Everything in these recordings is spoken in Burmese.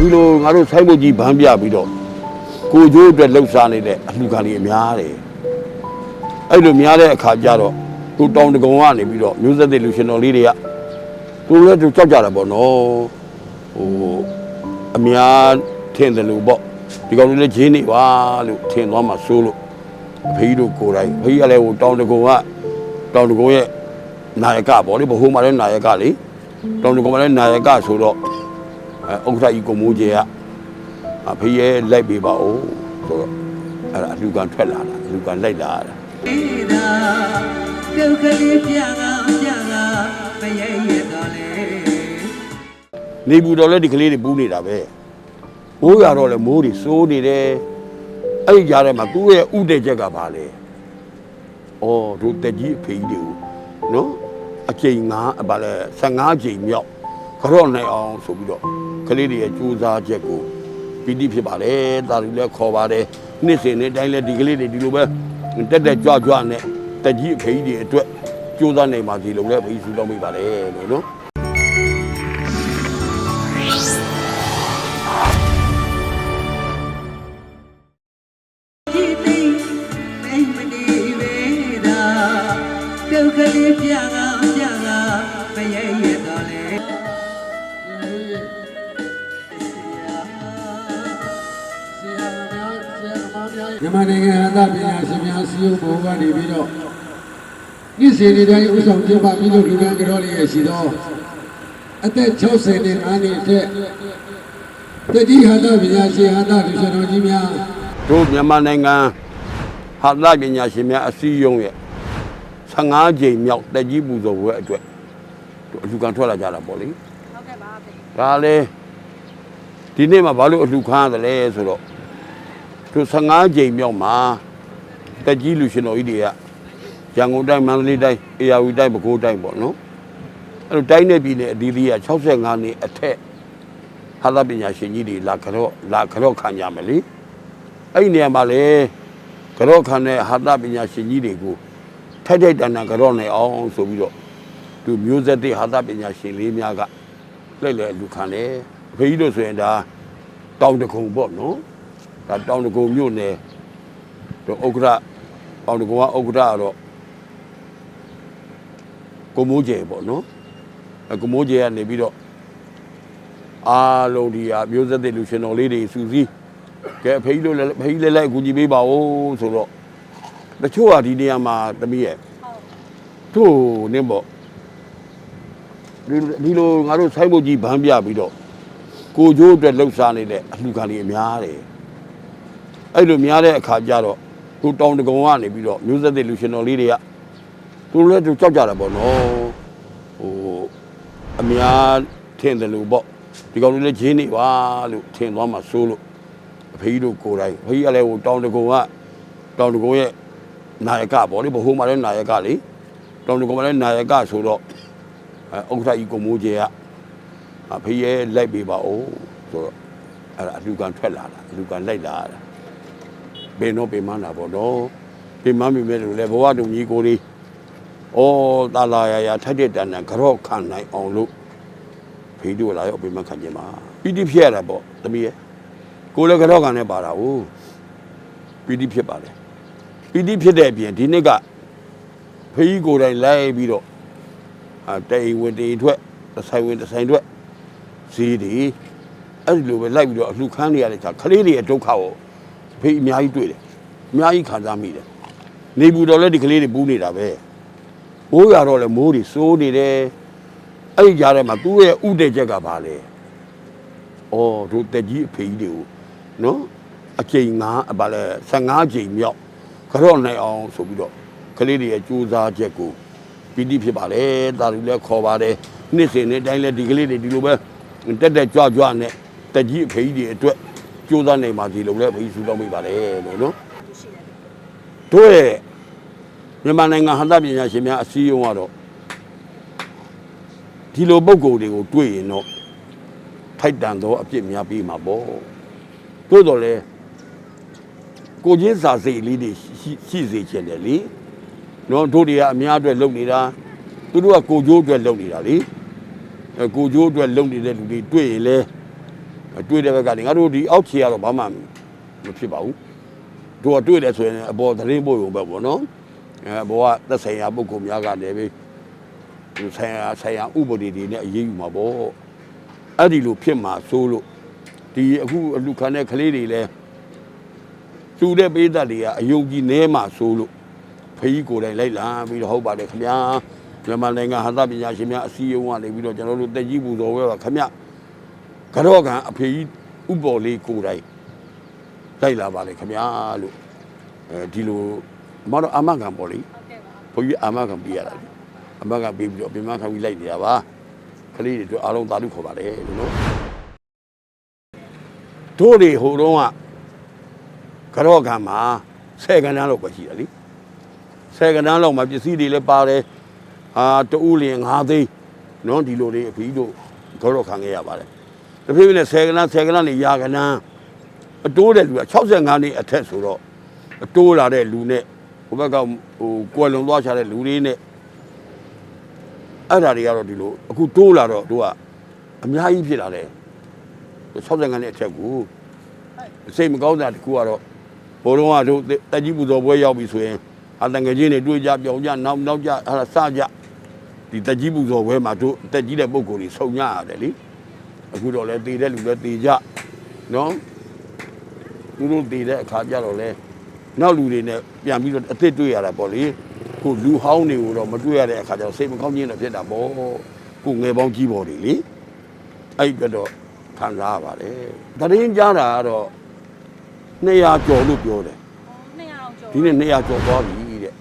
ဒီလိုငါတို့ဆိုင်ဘုတ်ကြီးဗန်းပြပြီးတော့ကိုကျိုးအတွက်လှုပ်ရှားနေတဲ့အလှူခံတွေအများတယ်အဲ့လိုများတဲ့အခါကျတော့သူတောင်တကုံကနေပြီးတော့မျိုးဆက်တဲ့လူရှင်တော်လေးတွေကသူလည်းသူကြောက်ကြတာပေါ့နော်ဟိုအများထင်တယ်လို့ပေါ့ဒီကောင်လေးလည်းဂျင်းနေပါလို့ထင်သွားမှစိုးလို့အဖေကြီးတို့ကိုယ်တိုင်အဖေကြီးကလည်းဟိုတောင်တကုံကတောင်တကုံရဲ့နာယကပေါ့လေဘဟိုမှာလည်းနာယကလေတောင်တကုံမှာလည်းနာယကဆိုတော့အဲ ဥက္ကဋ္ဌကြီးကိုမိုးကျဲကအဖေရဲ့လိုက်ပေးပါဦးဆိုတော့အဲ့ဒါအလူကန်ထွက်လာတာအလူကန်လိုက်လာတာနေတာဒုက္ခလေးပြကပြကမရရတော့လေနေဘူးတော့လည်းဒီကလေးတွေပူးနေတာပဲမိုးရတော့လည်းမိုးတွေစိုးနေတယ်အဲ့ဒီကြားထဲမှာသူ့ရဲ့ဥတည်ချက်ကဘာလဲအော်တို့တက်ကြီးအဖေကြီးတွေကိုနော်အချိန်ငါဘာလဲ15ချိန်မြောက်ကြော့နိုင်အောင်ဆိုပြီးတော့ ကလေးတွေရဲ့ကြိုးစားချက်ကိုပီတိဖြစ်ပါလေတာလူလည်းခေါ်ပါတယ်နှစ်စဉ်နဲ့တိုင်းလည်းဒီကလေးတွေဒီလိုပဲတက်တက်ကြွကြွနဲ့တက်ကြီးအဖေကြီးတွေအတွက်ကြိုးစားနိုင်ပါစီလို့လည်းဘုရားဆုတောင်းပေးပါလေလို့နော်ဒီသိမိမနေပဲတာဒုက္ခလေးပြကပြကမရရတော့လေ မြန်မာနိုင်ငံအသပညာရှင်များစီယုံဘုံကနေပြီးတော့နေ့စဉ်နေ့တိုင်းဥဆောင်ကျင်းပပြီးလို့လူကံကြောလေးရရှိတော့အသက်60နှစ်အားနေတဲ့တတိဟာသပညာရှင်ဟာသလူရှင်တော်ကြီးများတို့မြန်မာနိုင်ငံဟာသပညာရှင်များအစည်းအရုံးရဲ့15ကြိမ်မြောက်တက်ကြီးပူဇော်ပွဲအတွက်တို့အလှူခံထွက်လာကြတာပေါ့လေဟုတ်ကဲ့ပါဖေဒါလေဒီနေ့မှာဘာလို့အလှူခံရတယ်လဲဆိုတော့ တို့15ကြိမ်မြောက်မှာတက်ကြီးလူရှင်တော်ကြီးတွေကရန်ကုန်တိုင်းမန္တလေးတိုင်းအေရဝတီတိုင်းပဲခူးတိုင်းပေါ့နော်အဲ့လိုတိုင်းနဲ့ပြည်နယ်အသီးသီးက65နှစ်အထက်ဟာသပညာရှင်ကြီးတွေလာကြော့လာကြော့ခံကြမယ်လေအဲ့ဒီနေရာမှာလေကြော့ခံတဲ့ဟာတပညာရှင်ကြီးတွေကိုထိုက်ထိုက်တန်တန်ကြော့နိုင်အောင်ဆိုပြီးတော့သူမျိုးဆက်တဲ့ဟာတပညာရှင်လေးများကလက်လက်လူခံတယ်အဖေကြီးတို့ဆိုရင်ဒါတောင်တကုံပေါ့နော် ဒါတောင်တကုံမြို့နယ်တို့ဥက္ကဋ္ဌတောင်တကုံကဥက္ကဋ္ဌကတော့ကိုမိုးကျယ်ပေါ့နော်အဲကိုမိုးကျယ်ကနေပြီးတော့အားလုံးဒီဟာမျိုးဆက်တဲ့လူရှင်တော်လေးတွေစူးစီးကဲအဖေကြီးတို့လည်းအဖေကြီးလည်းလိုက်အကူညီပေးပါဦးဆိုတော့တချို့ဟာဒီနေရာမှာတမီးရဲ့တို့နင်းပေါ့ဒီဒီလိုငါတို့ဆိုင်ဘုတ်ကြီးဗန်းပြပြီးတော့ကိုကျိုးအတွက်လှုပ်ရှားနေတဲ့အလှူခံတွေအများတယ် အဲ့လိုများတဲ့အခါကျတော့သူတောင်တကုံကနေပြီးတော့မျိုးဆက်တဲ့လူရှင်တော်လေးတွေကသူလည်းသူကြောက်ကြတာပေါ့နော်ဟိုအများထင်တယ်လို့ပေါ့ဒီကောင်လေးလည်းဂျင်းနေပါလို့ထင်သွားမှစိုးလို့အဖေကြီးတို့ကိုယ်တိုင်အဖေကြီးကလည်းဟိုတောင်တကုံကတောင်တကုံရဲ့နာယကပေါ့လေဘဟိုမှာလည်းနာယကလေတောင်တကုံမှာလည်းနာယကဆိုတော့အဲဥက္ကဋ္ဌကြီးကိုမိုးကျဲကအဖေရဲ့လိုက်ပေးပါဦးဆိုတော့အဲ့ဒါအလူကန်ထွက်လာတာအလူကန်လိုက်လာတာ ဘယ်တော့ပြင်မနာပေါ့နော်ပြင်မမိမဲ့လို့လေဘဝတူကြီးကိုလေးဩတာလာရရထိုက်တဲ့တန်တန်ကြော့ခံနိုင်အောင်လို့ဖေးတို့လာရောက်ပြင်မခံခြင်းပါပီတိဖြစ်ရတာပေါ့သမီးရဲ့ကိုယ်လည်းကတော့ကန်နဲ့ပါတာဟုတ်ပီတိဖြစ်ပါလေပီတိဖြစ်တဲ့အပြင်ဒီနှစ်ကဖေးကြီးကိုယ်တိုင်လိုက်ပြီးတော့အာတိမ်ဝင်တိမ်ထွက်တစ်ဆိုင်ဝင်တစ်ဆိုင်ထွက်ဈေးတွေအဲ့ဒီလိုပဲလိုက်ပြီးတော့အလှခန်းတွေရတဲ့ခါခလေးတွေရဲ့ဒုက္ခကို ဖေးအများကြီးတွေ့တယ်အများကြီးခံစားမိတယ်နေဘူးတော့လည်းဒီကလေးတွေပူးနေတာပဲမိုးရတော့လည်းမိုးတွေစိုးနေတယ်အဲ့ဒီကြားထဲမှာသူ့ရဲ့ဥတည်ချက်ကဘာလဲအော်တို့တက်ကြီးအဖေကြီးတွေကိုနော်အချိန်ငါဘာလဲ15ချိန်မြောက်ကြော့နိုင်အောင်ဆိုပြီးတော့ကလေးတွေရဲ့ကြိုးစားချက်ကိုပီတိဖြစ်ပါလေတာလူလည်းခေါ်ပါတယ်နှစ်စဉ်နဲ့တိုင်းလည်းဒီကလေးတွေဒီလိုပဲတက်တက်ကြွကြွနဲ့တက်ကြီးအဖေကြီးတွေအတွက် ကြိုးစားနိုင်ပါစီလို့လည်းဘုရားဆုတောင်းပေးပါလေလို့နော်တို့ရဲ့မြန်မာနိုင်ငံဟန်သပညာရှင်များအစည်းအရုံးကတော့ဒီလိုပုံကိုယ်တွေကိုတွေ့ရင်တော့ထိုက်တန်သောအပြစ်များပြီးမှာပေါ့သို့တော်လဲကိုချင်းစာစိတ်လေးတွေရှိရှိစေချင်တယ်လေနော်တို့တွေကအများအတွက်လုပ်နေတာသူတို့ကကိုကျိုးအတွက်လုပ်နေတာလေအဲကိုကျိုးအတွက်လုပ်နေတဲ့လူတွေတွေ့ရင်လဲအဲ တွေ့တဲ့ဘက်ကနေငါတို့ဒီအောက်ခြေကတော့ဘာမှမဖြစ်ပါဘူးတို့ကတွေ့တယ်ဆိုရင်အပေါ်သတင်းပို့ရုံပဲပေါ့နော်အဲဘောကသက်ဆိုင်ရာပုဂ္ဂိုလ်များကလည်းပဲဒီဆိုင်ရာဆိုင်ရာဥပဒေတွေနဲ့အရေးယူမှာပေါ့အဲ့ဒီလိုဖြစ်မှာစိုးလို့ဒီအခုအလူခံတဲ့ကလေးတွေလည်းသူတဲ့ပေးသက်တွေကအယုံကြည်နေမှစိုးလို့ဖကြီးကိုယ်တိုင်လိုက်လာပြီးတော့ဟုတ်ပါတယ်ခင်ဗျာမြန်မာနိုင်ငံဟာသပညာရှင်များအစည်းအဝေးကနေပြီးတော့ကျွန်တော်တို့တက်ကြီးပူဇော်ဝဲပါခင်ဗျာ ကတော့ကံအဖေကြီးဥပေါ်လေးကိုယ်တိုင်လိုက်လာပါလေခမညာလို့အဲဒီလိုမတော်အမကန်ပေါ့လေဘုန်းကြီးအမကန်ပြရတာလေအမကန်ပြီးပြီးတော့ပြင်မခံပြီးလိုက်နေတာပါခလေးတွေတို့အားလုံးသာဓုခေါ်ပါလေလို့နော်တို့တွေဟိုတုန်းကကတော့ကံမှာဆယ်ကဏ္ဍလောက်ပဲရှိတယ်လေဆယ်ကဏ္ဍလောက်မှာပစ္စည်းတွေလည်းပါတယ်ဟာတူးလျင်၅သိန်းနော်ဒီလိုတွေအဖေကြီးတို့ကတော့ခံခဲ့ရပါတယ် တဖြည်းဖြည်းနဲ့10ကနန်း10ကနန်းနေရာကနန်းအတိုးတဲ့လူက65နှစ်အထက်ဆိုတော့အတိုးလာတဲ့လူနဲ့ဟိုဘက်ကဟိုကွယ်လွန်သွားချတဲ့လူတွေနဲ့အဲ့ဓာတွေကတော့ဒီလိုအခုတိုးလာတော့တို့ကအများကြီးဖြစ်လာတယ်65နှစ်အထက်ကိုစိတ်မကောင်းတာတကူကတော့ဘိုးတော်ကတို့တက်ကြီးပူဇော်ပွဲရောက်ပြီဆိုရင်အတန်ငယ်ချင်းတွေတွေ့ကြပြောင်းကြနောက်နောက်ကြဟာစကြဒီတက်ကြီးပူဇော်ပွဲမှာတို့တက်ကြီးတဲ့ပုံကိုယ်တွေဆုံညရတယ်လေ အခုတော့လဲတည်တဲ့လူလဲတည်ကြနော်သူတို့တည်တဲ့အခါကျတော့လဲနောက်လူတွေနဲ့ပြန်ပြီးတော့အစ်စ်တွေ့ရတာပေါ့လေခုလူဟောင်းတွေကိုတော့မတွေ့ရတဲ့အခါကျတော့စိတ်မကောင်းခြင်းတော့ဖြစ်တာပေါ့ခုငယ်ပေါင်းကြီးပေါ်တွေလေအဲ့ဒီတော့ခံစားရပါတယ်တရင်ကြားတာကတော့200ကျော်လို့ပြောတယ်နှစ်အောင်ကျော်ဒီနေ့200ကျော်သွားပြီတဲ့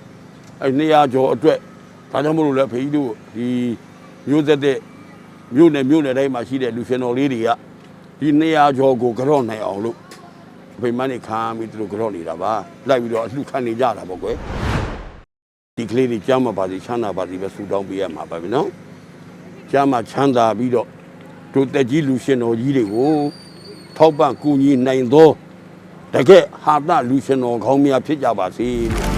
အဲ့200ကျော်အတွက်ဒါကြောင့်မလို့လဲဖေကြီးတို့ဒီမျိုးသက်တဲ့ မြို့နယ်မြို့နယ်တိုင်းမှာရှိတဲ့လူရှင်တော်လေးတွေကဒီ200ကျော်ကိုကြော့နိုင်အောင်လို့ဗိမာန်နေခမ်းပြီးသူတို့ကြော့နေတာပါလိုက်ပြီးတော့အလှခံနေကြတာပေါ့ကွယ်ဒီကလေးတွေကြားမှာပါစီချမ်းသာပါစီပဲဆူတောင်းပေးရမှာပါပြီနော်ကြားမှာချမ်းသာပြီးတော့တို့တက်ကြီးလူရှင်တော်ကြီးတွေကိုထောက်ပံ့ကူညီနိုင်သောတကယ်ဟာတလူရှင်တော်ကောင်းများဖြစ်ကြပါစေလို့